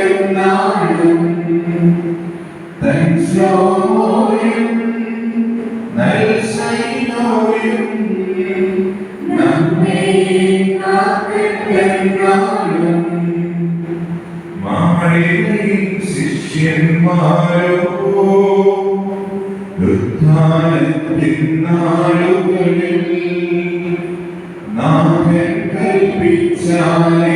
എന്നാലും തൻ ശ്ലോയും നൽസൈനോയും നമ്മെ കാത്തിട്ടെന്നാളും മാളികയിൽ ശിഷ്യന്മാരോ ഉത്ഥാനത്തിൻ നാളുകളിൽ നാഥൻ കൽപ്പിച്ചാലേ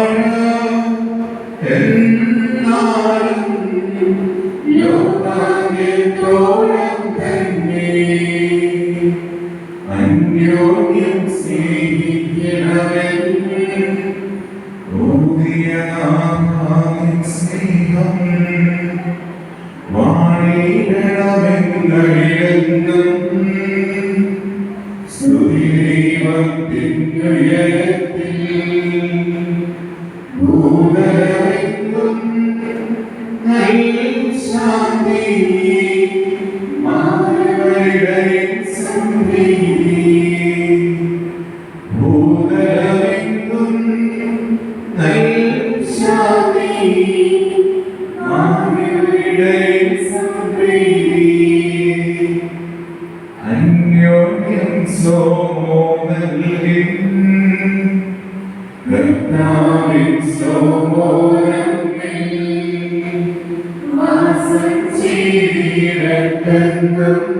Amen. தேவம்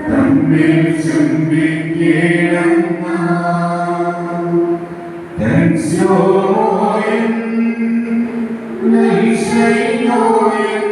தம்மில் சிந்திக்கிறம்மா தன் சோயின் நை செய்யோயின்